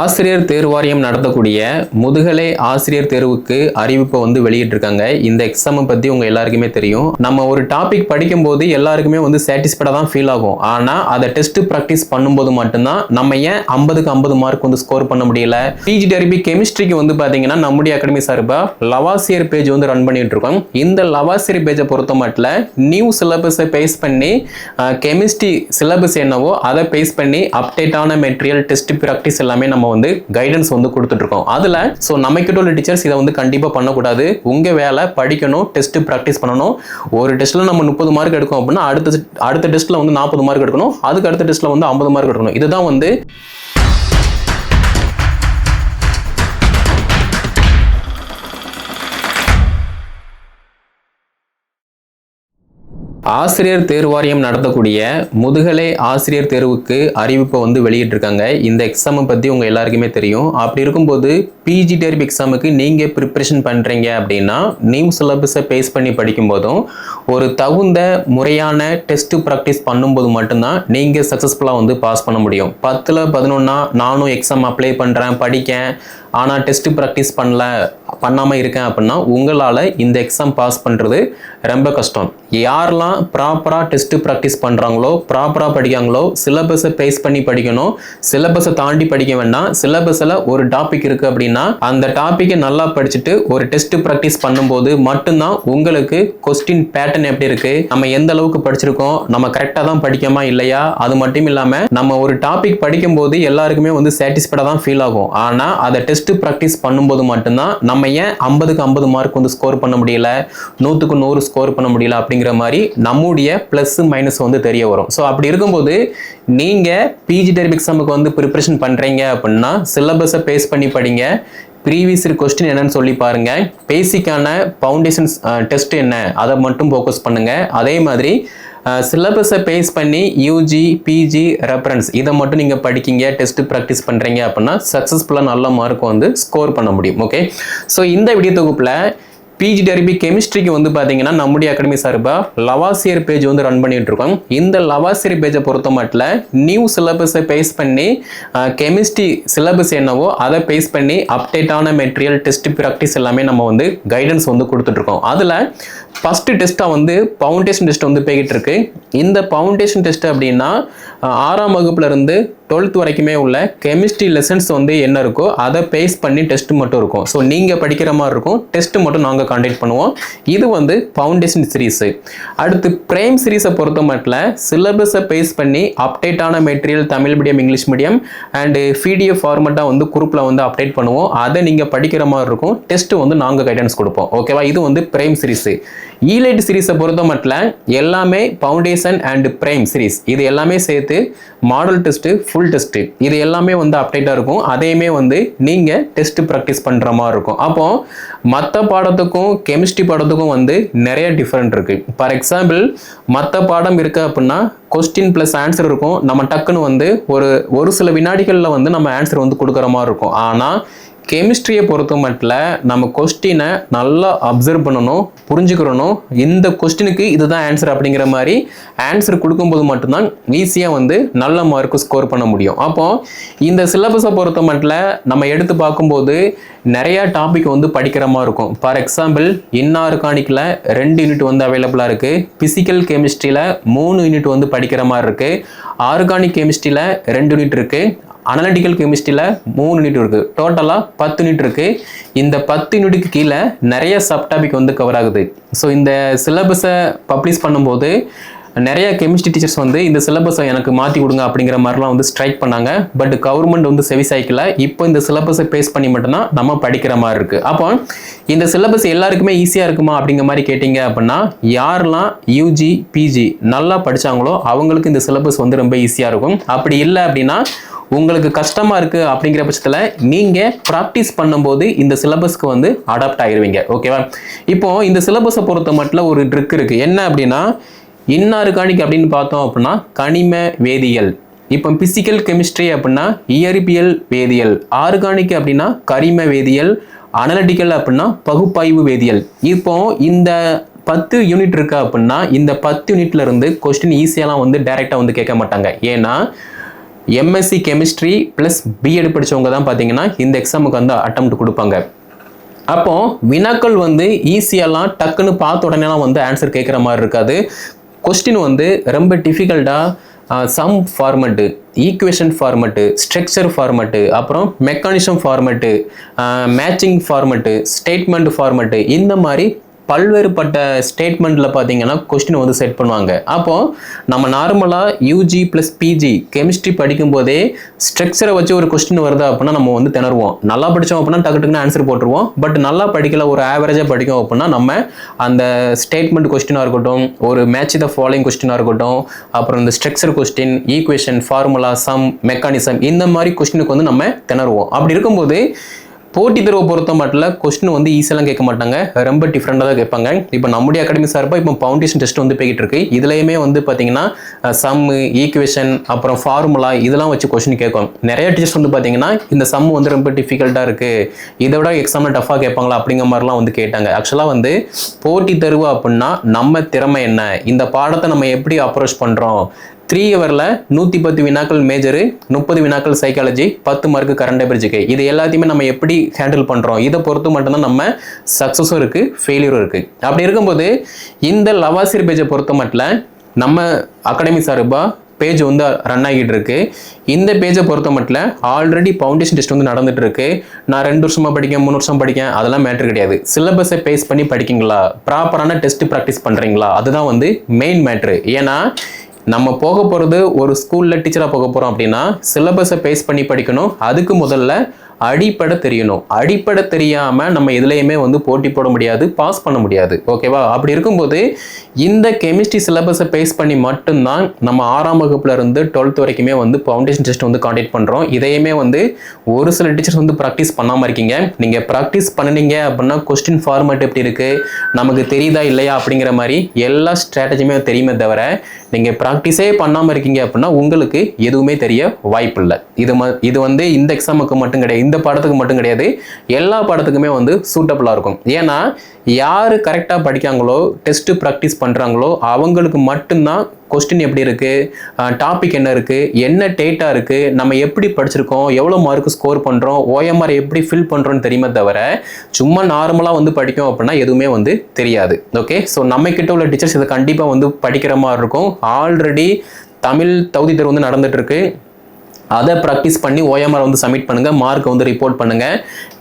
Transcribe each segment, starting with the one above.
ஆசிரியர் தேர்வாரியம் நடத்தக்கூடிய முதுகலை ஆசிரியர் தேர்வுக்கு அறிவிப்பை வந்து வெளியிட்டிருக்காங்க. இந்த எக்ஸாமை பற்றி உங்கள் எல்லாருக்குமே தெரியும். நம்ம ஒரு டாபிக் படிக்கும்போது எல்லாருக்குமே வந்து சாட்டிஸ்ஃபைடாக தான் ஃபீல் ஆகும். ஆனால் அதை டெஸ்ட் ப்ராக்டிஸ் பண்ணும்போது மட்டும்தான் நம்ம ஏன் ஐம்பதுக்கு ஐம்பது மார்க் வந்து ஸ்கோர் பண்ண முடியல? பிஜி டெரிபி கெமிஸ்ட்ரிக்கு வந்து பார்த்தீங்கன்னா நம்முடைய அகாடமி சார்பாக லவாசியர் பேஜ் வந்து ரன் பண்ணிட்டு இருக்கோம் இந்த லவாசியர் பேஜை பொறுத்த மட்டும் நியூ சிலபஸை பேஸ் பண்ணி கெமிஸ்ட்ரி சிலபஸ் என்னவோ அதை பேஸ் பண்ணி அப்டேட்டான மெட்டீரியல் டெஸ்ட் ப்ராக்டிஸ் எல்லாமே நம்ம நம்ம வந்து கைடன்ஸ் வந்து கொடுத்துட்ருக்கோம். அதில் ஸோ நம்மக்கிட்ட உள்ள டீச்சர்ஸ் இதை வந்து கண்டிப்பாக பண்ணக்கூடாது. உங்கள் வேலை படிக்கணும் டெஸ்ட் ப்ராக்டிஸ் பண்ணணும். ஒரு டெஸ்ட்டில் நம்ம முப்பது மார்க் எடுக்கும் அப்படின்னா அடுத்த அடுத்த டெஸ்ட்டில் வந்து நாற்பது மார்க் எடுக்கணும். அதுக்கு அடுத்த டெஸ்ட்டில் வந்து ஐம்பது மார்க் எடுக்கணும். இதுதான் வந்து ஆசிரியர் தேர்வாரியம் நடத்தக்கூடிய முதுகலை ஆசிரியர் தேர்வுக்கு அறிவிப்பை வந்து வெளியிட்டிருக்காங்க. இந்த எக்ஸாமை பற்றி உங்கள் எல்லாருக்குமே தெரியும். அப்படி இருக்கும்போது பிஜி டெரிப் எக்ஸாமுக்கு நீங்கள் ப்ரிப்ரேஷன் பண்ணுறீங்க அப்படின்னா நியூ சிலபஸை பேஸ் பண்ணி படிக்கும்போதும் ஒரு தகுந்த முறையான டெஸ்ட்டு ப்ராக்டிஸ் பண்ணும்போது மட்டும்தான் நீங்கள் சக்ஸஸ்ஃபுல்லாக வந்து பாஸ் பண்ண முடியும். பத்தில் பதினொன்னா நானும் எக்ஸாம் அப்ளை பண்ணுறேன் படிக்கேன். ஆனால் டெஸ்ட் ப்ராக்டிஸ் பண்ணல பண்ணாமல் இருக்கேன் அப்படின்னா உங்களால் இந்த எக்ஸாம் பாஸ் பண்ணுறது ரொம்ப கஷ்டம். யாரெல்லாம் ப்ராப்பராக டெஸ்ட்டு ப்ராக்டிஸ் பண்ணுறாங்களோ ப்ராப்பராக படிக்காங்களோ சிலபஸை பேஸ் பண்ணி படிக்கணும் சிலபஸை தாண்டி படிக்க வேண்டாம் சிலபஸில் ஒரு டாபிக் இருக்குது அப்படின்னா அந்த டாப்பிக்கை நல்லா படிச்சுட்டு ஒரு டெஸ்ட் ப்ராக்டிஸ் பண்ணும்போது மட்டும்தான் உங்களுக்கு கொஸ்டின் பேட்டர்ன் எப்படி இருக்குது நம்ம எந்த அளவுக்கு படிச்சிருக்கோம் நம்ம கரெக்டாக தான் படிக்கமா இல்லையா? அது மட்டும் இல்லாமல் நம்ம ஒரு டாபிக் படிக்கும்போது எல்லாருக்குமே வந்து சாட்டிஸ்ஃபைடாக தான் ஃபீல் ஆகும். ஆனால் அதை டெஸ்ட் ப்ராக்டிஸ் பண்ணும்போது மட்டும்தான் நம்ம ஏன் ஐம்பதுக்கு ஐம்பது மார்க் வந்து ஸ்கோர் பண்ண முடியல நூற்றுக்கு நூறு ஸ்கோர் பண்ண முடியல அப்படிங்கிற மாதிரி நம்முடைய ப்ளஸ் மைனஸ் வந்து தெரிய வரும். ஸோ அப்படி இருக்கும்போது நீங்கள் பிஜி டெரிப் எக்ஸாமுக்கு வந்து ப்ரிப்பரேஷன் பண்ணுறீங்க அப்படின்னா சிலபஸை பேஸ் பண்ணி படிங்க. ப்ரீவியஸ் கொஸ்டின் என்னன்னு சொல்லி பாருங்கள் பேசிக்கான ஃபவுண்டேஷன்ஸ் டெஸ்ட் என்ன? அதை மட்டும் ஃபோக்கஸ் பண்ணுங்கள் அதே மாதிரி சிலபஸை பேஸ் பண்ணி யூஜி பிஜி ரெஃபரன்ஸ் இதை மட்டும் நீங்கள் படிக்கிங்க டெஸ்ட் ப்ராக்டிஸ் பண்ணுறீங்க அப்படின்னா சக்ஸஸ்ஃபுல்லாக நல்ல மார்க் வந்து ஸ்கோர் பண்ண முடியும் ஓகே ஸோ இந்த வீடியோ தொகுப்பில் பிஜி டெரிபி கெமிஸ்ட்ரிக்கு வந்து பார்த்தீங்கன்னா நம்முடைய அகாடமி சார்பாக லவாசியர் பேஜ் வந்து ரன் பண்ணிட்டு இருக்கோம். இந்த லவாசியர் பேஜை பொறுத்த மட்டும் நியூ சிலபஸை பேஸ் பண்ணி கெமிஸ்ட்ரி சிலபஸ் என்னவோ அதை பேஸ் பண்ணி அப்டேட்டான மெட்டீரியல் டெஸ்ட் ப்ராக்டிஸ் எல்லாமே நம்ம வந்து கைடன்ஸ் வந்து கொடுத்துட்ருக்கோம் அதில் ஃபஸ்ட்டு டெஸ்ட்டாக வந்து ஃபவுண்டேஷன் டெஸ்ட் வந்து போய்கிட்டு இருக்கு. இந்த ஃபவுண்டேஷன் டெஸ்ட் அப்படின்னா ஆறாம் வகுப்புலேருந்து டுவெல்த் வரைக்குமே உள்ள கெமிஸ்ட்ரி லெசன்ஸ் வந்து என்ன இருக்கோ அதை பேஸ் பண்ணி டெஸ்ட் மட்டும் இருக்கும். ஸோ நீங்கள் படிக்கிற மாதிரி இருக்கும். டெஸ்ட் மட்டும் நாங்கள் கண்டக்ட் பண்ணுவோம். இது வந்து ஃபவுண்டேஷன் சீரீஸு அடுத்து பிரேம் சீரீஸை பொறுத்த மட்டும் சிலபஸை பேஸ் பண்ணி அப்டேட்டான material Tamil medium English medium and PDF ஃபார்மெட்டாக வந்து குரூப்பில் வந்து அப்டேட் பண்ணுவோம். அதை நீங்கள் படிக்கிற மாதிரி இருக்கும். டெஸ்ட் வந்து நாங்கள் கைடன்ஸ் கொடுப்போம். ஓகேவா இது வந்து பிரேம் சீரீஸு ஈலைட் சீரீஸை பொறுத்த மட்டும் எல்லாமே ஃபவுண்டேஷன் அண்ட் பிரேம் சீரீஸ் இது எல்லாமே சேர்த்து மாடல் டெஸ்ட்டு ஃபுல் டெஸ்ட்டு இது எல்லாமே வந்து அப்டேட்டாக இருக்கும். அதையுமே வந்து நீங்கள் டெஸ்ட் ப்ராக்டிஸ் பண்ணுற மாதிரி இருக்கும். அப்போ மற்ற பாடத்துக்கும் கெமிஸ்ட்ரி பாடத்துக்கும் வந்து நிறைய டிஃப்ரெண்ட் இருக்குது ஃபார் எக்ஸாம்பிள் மற்ற பாடம் இருக்குது அப்படின்னா கொஸ்டின் ப்ளஸ் ஆன்சர் இருக்கும். நம்ம டக்குன்னு வந்து ஒரு ஒரு சில வினாடிகளில் வந்து நம்ம ஆன்சர் வந்து கொடுக்குற மாதிரி இருக்கும். ஆனால் கெமிஸ்ட்ரியை பொறுத்த மட்டும் நம்ம கொஸ்டினை நல்லா அப்சர்வ் பண்ணணும் புரிஞ்சுக்கிறணும். இந்த கொஸ்டினுக்கு இதுதான் ஆன்சர் அப்படிங்கிற மாதிரி ஆன்சர் கொடுக்கும்போது மட்டும்தான் ஈஸியாக வந்து நல்ல மார்க்கு ஸ்கோர் பண்ண முடியும். அப்போது இந்த சிலபஸை பொறுத்த மட்டும் நம்ம எடுத்து பார்க்கும்போது நிறையா டாபிக் வந்து படிக்கிற மாதிரி இருக்கும். ஃபார் எக்ஸாம்பிள் இன்ஆர்கானிக்கில் ரெண்டு யூனிட் வந்து அவைலபிளாக இருக்குது பிசிக்கல் கெமிஸ்ட்ரியில் மூணு யூனிட் வந்து படிக்கிற மாதிரி இருக்குது ஆர்கானிக் கெமிஸ்ட்ரியில் ரெண்டு யூனிட் இருக்குது அனலிட்டிக்கல் கெமிஸ்ட்ரியில் மூணு யூனிட் இருக்குது டோட்டலாக பத்து யூனிட் இருக்குது இந்த பத்து யூனிட்டுக்கு கீழே நிறைய சப்டாபிக் வந்து கவர் ஆகுது. ஸோ இந்த சிலபஸை பப்ளிஷ் பண்ணும்போது நிறைய கெமிஸ்ட்ரி டீச்சர்ஸ் வந்து இந்த சிலபஸை எனக்கு மாற்றி கொடுங்க அப்படிங்கிற மாதிரிலாம் வந்து ஸ்ட்ரைக் பண்ணாங்க. பட் கவர்மெண்ட் வந்து செவி சாய்க்கல. இப்போ இந்த சிலபஸை பேஸ் பண்ணி மட்டும்தான் நம்ம படிக்கிற மாதிரி இருக்குது அப்போ இந்த சிலபஸ் எல்லாருக்குமே ஈஸியாக இருக்குமா அப்படிங்கிற மாதிரி கேட்டிங்க அப்படின்னா யாரெல்லாம் யூஜி பிஜி நல்லா படித்தாங்களோ அவங்களுக்கு இந்த சிலபஸ் வந்து ரொம்ப ஈஸியாக இருக்கும். அப்படி இல்லை அப்படின்னா உங்களுக்கு கஷ்டமாக இருக்குது அப்படிங்கிற பட்சத்தில் நீங்கள் ப்ராக்டிஸ் பண்ணும்போது இந்த சிலபஸ்க்கு வந்து அடாப்ட் ஆகிருவீங்க ஓகேவா இப்போ இந்த சிலபஸை பொறுத்த மட்டும் ஒரு ட்ரிக் இருக்குது என்ன அப்படின்னா இன்னார்கானிக் அப்படின்னு பார்த்தோம் அப்படின்னா கனிம வேதியியல். இப்போ பிசிக்கல் கெமிஸ்ட்ரி அப்படின்னா இயற்பியல் வேதியியல். ஆர்கானிக் அப்படின்னா கரிம வேதியியல். அனலிட்டிக்கல் அப்படின்னா பகுப்பாய்வு வேதியியல். இப்போ இந்த பத்து யூனிட் இருக்கு அப்படின்னா இந்த பத்து யூனிட்ல இருந்து கொஸ்டின் ஈஸியாலாம் வந்து டைரெக்டாக வந்து கேட்க மாட்டாங்க. ஏன்னா எம்எஸ்சி கெமிஸ்ட்ரி ப்ளஸ் பிஎட் படிச்சவங்க தான் பார்த்தீங்கன்னா இந்த எக்ஸாமுக்கு வந்து அட்டம் கொடுப்பாங்க. அப்போ வினாக்கள் வந்து ஈஸியெல்லாம் டக்குன்னு பார்த்த உடனேலாம் வந்து ஆன்சர் கேட்குற மாதிரி இருக்காது. கொஸ்டின் வந்து ரொம்ப டிஃபிகல்ட்டாக sum format equation format structure format அப்புறம் mechanism format matching format statement format இந்த மாதிரி பல்வேறுபட்ட ஸ்டேட்மெண்ட்டில் பார்த்தீங்கன்னா கொஸ்டின் வந்து செட் பண்ணுவாங்க. அப்போது நம்ம நார்மலாக யூஜி ப்ளஸ் பிஜி கெமிஸ்ட்ரி படிக்கும்போதே ஸ்ட்ரக்சரை வச்சு ஒரு கொஸ்டின் வருது அப்படின்னா நம்ம வந்து திணறுவோம். நல்லா படித்தோம் அப்படின்னா டக்கு டக்குன்னு ஆன்சர் போட்டுருவோம். பட் நல்லா படிக்கல ஒரு ஆவரேஜாக படிக்கும் அப்படின்னா நம்ம அந்த ஸ்டேட்மெண்ட் கொஸ்டினாக இருக்கட்டும் ஒரு மேட்ச் த ஃபாலோயிங் கொஸ்டினாக இருக்கட்டும் அப்புறம் இந்த structure question equation formula sum mechanism இந்த மாதிரி கொஸ்டினுக்கு வந்து நம்ம திணறுவோம். அப்படி இருக்கும்போது போட்டி தேர்வை பொறுத்த மட்டும் கொஸ்டின் வந்து ஈஸியெல்லாம் கேட்க மாட்டாங்க. ரொம்ப டிஃப்ரெண்டாக தான் கேட்பாங்க. இப்போ நம்முடைய அகாடமி சார்பாக இப்போ ஃபவுண்டேஷன் டெஸ்ட் வந்து போய்கிட்டு இருக்கு. இதுலையுமே வந்து பார்த்தீங்கன்னா சம் ஈக்குவேஷன் அப்புறம் ஃபார்முலா இதெல்லாம் வச்சு கொஸ்டின் கேட்கும் நிறைய டீச்சர்ஸ் வந்து பார்த்தீங்கன்னா இந்த சம் வந்து ரொம்ப டிஃபிகல்ட்டாக இருக்குது இதை விட எக்ஸாமில் டஃபாக கேட்பாங்களா அப்படிங்கிற மாதிரிலாம் வந்து கேட்டாங்க. ஆக்சுவலாக வந்து போட்டி தேர்வு அப்படின்னா நம்ம திறமை என்ன? இந்த பாடத்தை நம்ம எப்படி அப்ரோச் பண்ணுறோம் த்ரீ ஹவரில் நூற்றி பத்து வினாக்கள் மேஜரு முப்பது வினாக்கள் சைக்காலஜி பத்து மார்க்கு கரண்ட் அபிரிஜிக்கு இது எல்லாத்தையுமே நம்ம எப்படி ஹேண்டில் பண்ணுறோம் இதை பொறுத்து மட்டும்தான் நம்ம சக்ஸஸும் இருக்குது ஃபெயிலியரும் இருக்குது அப்படி இருக்கும்போது இந்த லவாசிர் பேஜை பொறுத்த மட்டும் நம்ம அகாடமி சார்பாக பேஜ் வந்து ரன் ஆகிட்டு இருக்கு. இந்த பேஜை பொறுத்த மட்டும் ஆல்ரெடி ஃபவுண்டேஷன் டெஸ்ட் வந்து நடந்துட்டு இருக்கு. நான் ரெண்டு வருஷமா படிக்கேன் மூணு வருஷம் படிக்கேன் அதெல்லாம் மேட்ரு கிடையாது. சிலபஸை பேஸ் பண்ணி படிக்கிங்களா? ப்ராப்பரான டெஸ்ட் ப்ராக்டிஸ் பண்ணுறீங்களா அதுதான் வந்து மெயின் மேட்ரு ஏன்னா நம்ம போக போகிறது ஒரு ஸ்கூலில் டீச்சராக போக போகிறோம் அப்படின்னா சிலபஸை பேஸ் பண்ணி படிக்கணும். அதுக்கு முதல்ல அடிப்படை தெரியணும். அடிப்படை தெரியாமல் நம்ம எதுலேயுமே வந்து போட்டி போட முடியாது பாஸ் பண்ண முடியாது. ஓகேவா அப்படி இருக்கும்போது இந்த கெமிஸ்ட்ரி சிலபஸை பேஸ் பண்ணி மட்டும்தான் நம்ம ஆறாம் வகுப்புலேருந்து டுவெல்த் வரைக்குமே வந்து ஃபவுண்டேஷன் டெஸ்ட் வந்து காண்டக்ட் பண்ணுறோம் இதையுமே வந்து ஒரு சில டீச்சர்ஸ் வந்து ப்ராக்டிஸ் பண்ணாமல் இருக்கீங்க. நீங்கள் ப்ராக்டிஸ் பண்ணினீங்க அப்படின்னா கொஸ்டின் ஃபார்மேட் எப்படி இருக்குது நமக்கு தெரியுதா இல்லையா அப்படிங்கிற மாதிரி எல்லா ஸ்ட்ராட்டஜியுமே தெரியுமே தவிர நீங்கள் ப்ராக்டிஸே பண்ணாமல் இருக்கீங்க அப்படின்னா உங்களுக்கு எதுவுமே தெரிய வாய்ப்பில்லை. இது ம இது வந்து இந்த எக்ஸாமுக்கு மட்டும் கிடையாது இந்த பாடத்துக்கு மட்டும் கிடையாது. எல்லா பாடத்துக்குமே வந்து சூட்டபுளாக இருக்கும். ஏன்னா யார் கரெக்டாக படிக்காங்களோ டெஸ்ட்டு ப்ராக்டிஸ் பண்ணுறாங்களோ அவங்களுக்கு மட்டும்தான் கொஸ்டின் எப்படி இருக்குது டாபிக் என்ன இருக்குது என்ன டேட்டா இருக்குது நம்ம எப்படி படிச்சிருக்கோம்? எவ்வளோ மார்க் ஸ்கோர் பண்ணுறோம் ஓஎம்ஆர் எப்படி ஃபில் பண்ணுறோன்னு தெரியுமே தவிர சும்மா நார்மலாக வந்து படிக்கும் அப்படின்னா எதுவுமே வந்து தெரியாது. ஓகே ஸோ நம்மக்கிட்ட உள்ள டீச்சர்ஸ் இதை கண்டிப்பாக வந்து படிக்கிற மாதிரி இருக்கும். ஆல்ரெடி தமிழ் தகுதி தேர்வு வந்து நடந்துட்டு இருக்கு. அதை ப்ராக்டிஸ் பண்ணி ஓஎம்ஆர் வந்து சப்மிட் பண்ணுங்கள் மார்க் வந்து ரிப்போர்ட் பண்ணுங்கள்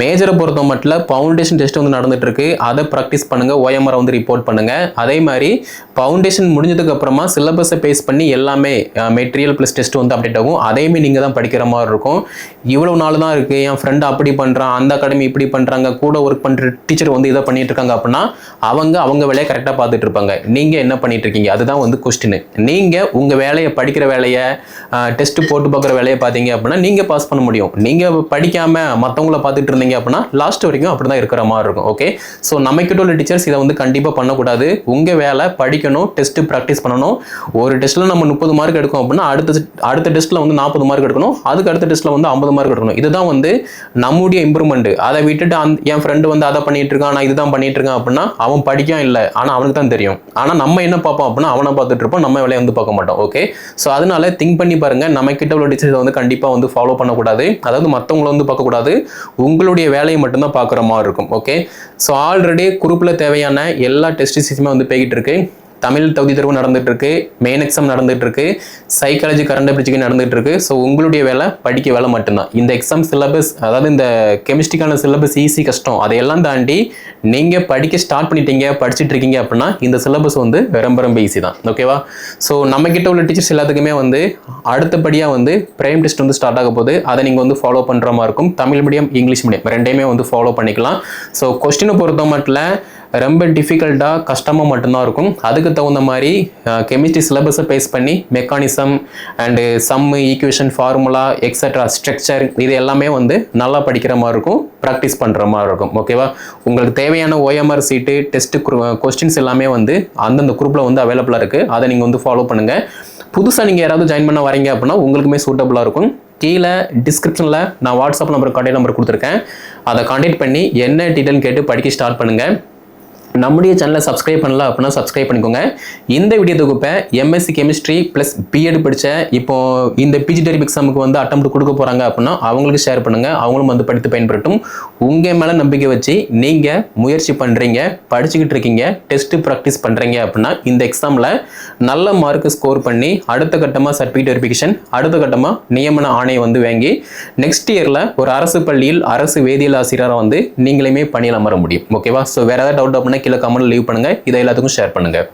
மேஜரை பொறுத்த மட்டும் ஃபவுண்டேஷன் டெஸ்ட் வந்து நடந்துகிட்ருக்கு அதை ப்ராக்டிஸ் பண்ணுங்கள் ஓஎம்ஆர் வந்து ரிப்போர்ட் பண்ணுங்கள் அதே மாதிரி ஃபவுண்டேஷன் முடிஞ்சதுக்கப்புறமா சிலபஸை பேஸ் பண்ணி எல்லாமே மெட்டீரியல் ப்ளஸ் டெஸ்ட் வந்து அப்டேட் ஆகும். அதையுமே நீங்கள் தான் படிக்கிற மாதிரி இருக்கும். இவ்வளோ நாள் தான் இருக்குது என் ஃப்ரெண்டு அப்படி பண்ணுறான் அந்த அகாடமி இப்படி பண்ணுறாங்க கூட ஒர்க் பண்ணுற டீச்சர் வந்து இதை பண்ணிட்டு இருக்காங்க அப்படின்னா அவங்க அவங்க வேலையை கரெக்டாக பார்த்துட்டு இருப்பாங்க. நீங்கள் என்ன பண்ணிட்டு இருக்கீங்க? அதுதான் வந்து கொஸ்டின் நீங்கள் உங்கள் வேலையை படிக்கிற வேலையை டெஸ்ட் போட்டு பார்க்குற வேலையை பார்த்தீங்க அப்படின்னா நீங்கள் பாஸ் பண்ண முடியும். நீங்கள் படிக்காமல் மற்றவங்கள பார்த்துட்டு இருந்தீங்க அப்படின்னா லாஸ்ட் வரைக்கும் அப்படி தான் இருக்கிற மாதிரி இருக்கும் ஓகே ஸோ நம்மக்கிட்ட உள்ள டீச்சர்ஸ் இதை வந்து கண்டிப்பாக பண்ணக்கூடாது. உங்கள் வேலை படிக்கணும் டெஸ்ட்டு ப்ராக்டிஸ் பண்ணணும். ஒரு டெஸ்ட்டில் நம்ம முப்பது மார்க் எடுக்கும் அப்படின்னா அடுத்த அடுத்த டெஸ்ட்டில் வந்து நாற்பது மார்க் எடுக்கணும். அதுக்கு அடுத்த டெஸ்ட்டில் வந்து ஐம்பது மார்க் எடுக்கணும். இதுதான் வந்து நம்முடைய இம்ப்ரூவ்மெண்ட் அதை விட்டுட்டு அந்த என் ஃப்ரெண்டு வந்து அதை பண்ணிட்டு இருக்கான் நான் இதுதான் பண்ணிட்டு இருக்கான் அப்படின்னா அவன் படிக்கும் இல்லை. ஆனால் அவனுக்கு தான் தெரியும். ஆனால் நம்ம என்ன பார்ப்போம் அப்படின்னா அவனை பார்த்துட்டு இருப்போம் நம்ம வேலையை வந்து பார்க்க மாட்டோம் ஓகே ஸோ அதனால திங்க் பண்ணி பாருங்க. நம்ம கிட்ட உள்ள இதை வந்து கண்டிப்பாக வந்து ஃபாலோ பண்ணக்கூடாது. அதாவது மற்றவங்கள வந்து பார்க்கக்கூடாது. உங்களுடைய வேலையை மட்டும்தான் பார்க்குற மாதிரி இருக்கும் ஓகே ஸோ ஆல்ரெடி குரூப்பில் தேவையான எல்லா டெஸ்டிஸுமே வந்து போய்கிட்டு இருக்கு. தமிழ் தகுதி தேர்வு நடந்துட்டு இருக்கு மெயின் எக்ஸாம் நடந்துட்டு இருக்கு சைக்காலஜி கரண்ட் அபிரிஜிக்கு நடந்துட்டு இருக்கு ஸோ உங்களுடைய வேலை படிக்க வேலை மட்டும்தான். இந்த எக்ஸாம் சிலபஸ் அதாவது இந்த கெமிஸ்ட்ரிக்கான சிலபஸ் ஈஸி கஷ்டம். அதையெல்லாம் தாண்டி நீங்கள் படிக்க ஸ்டார்ட் பண்ணிட்டீங்க படிச்சுட்டு இருக்கீங்க அப்படின்னா இந்த சிலபஸ் வந்து ரொம்ப ரொம்ப ஈஸி தான். ஓகேவா ஸோ நம்ம கிட்ட உள்ள டீச்சர்ஸ் எல்லாத்துக்குமே வந்து அடுத்தபடியாக வந்து பிரைம் டெஸ்ட் வந்து ஸ்டார்ட் ஆக போகுது. அதை நீங்கள் வந்து ஃபாலோ பண்ணுற மாதிரி இருக்கும். தமிழ் மீடியம் இங்கிலீஷ் மீடியம் ரெண்டையுமே வந்து ஃபாலோ பண்ணிக்கலாம். ஸோ கொஸ்டினை பொறுத்த மட்டும் ரொம்ப டிஃபிகல்ட்டாக கஷ்டமாக மட்டும்தான் இருக்கும். அதுக்கு தகுந்த மாதிரி கெமிஸ்ட்ரி சிலபஸை பேஸ் பண்ணி mechanism and sum equation formula extra structure இது எல்லாமே வந்து நல்லா படிக்கிற மாதிரி இருக்கும் ப்ராக்டிஸ் பண்ணுற மாதிரி இருக்கும். ஓகேவா உங்களுக்கு தேவையான ஓஎம்ஆர் சீட்டு டெஸ்ட் கொஸ்டின்ஸ் எல்லாமே வந்து அந்தந்த குரூப்பில் வந்து அவைலபிளாக இருக்குது அதை நீங்கள் வந்து ஃபாலோ பண்ணுங்கள் புதுசாக நீங்கள் யாராவது ஜாயின் பண்ண வரீங்க அப்படின்னா உங்களுக்குமே சூட்டபுளாக இருக்கும். கீழே டிஸ்கிரிப்ஷனில் நான் வாட்ஸ்அப் நம்பர் கான்டாக்ட் நம்பர் கொடுத்துருக்கேன். அதை கான்டாக்ட் பண்ணி என்ன டீட்டெயில் கேட்டு படிக்க ஸ்டார்ட் பண்ணுங்கள் நம்முடைய சேனலை சப்ஸ்கிரைப் பண்ணல அப்படின்னா சப்ஸ்கிரைப் பண்ணிக்கோங்க. இந்த வீடியோ தொகுப்பை எம்எஸ்சி கெமிஸ்ட்ரி ப்ளஸ் பிஎட் படித்த இப்போ இந்த பிஜி டெரிப் எக்ஸாமுக்கு வந்து அட்டம் கொடுக்க போகிறாங்க அப்படின்னா அவங்களுக்கு ஷேர் பண்ணுங்கள் அவங்களும் வந்து படித்து பயன்படுத்தும் உங்கள் மேலே நம்பிக்கை வச்சு நீங்கள் முயற்சி பண்ணுறீங்க படிச்சுக்கிட்டு இருக்கீங்க டெஸ்ட்டு ப்ராக்டிஸ் பண்ணுறீங்க அப்படின்னா இந்த எக்ஸாமில் நல்ல மார்க்கு ஸ்கோர் பண்ணி அடுத்த கட்டமாக சர்டிஃபிகேட் வெரிஃபிகேஷன் அடுத்த கட்டமாக நியமன ஆணையை வந்து வாங்கி நெக்ஸ்ட் இயரில் ஒரு அரசு பள்ளியில் அரசு வேதியியல் ஆசிரியராக வந்து நீங்களுமே பணியில் அமர முடியும். ஓகேவா ஸோ வேறு ஏதாவது டவுட் அப்படின்னா கீழே கமெண்ட் லீவ் பண்ணுங்கள் இதை எல்லாத்துக்கும் ஷேர் பண்ணுங்கள்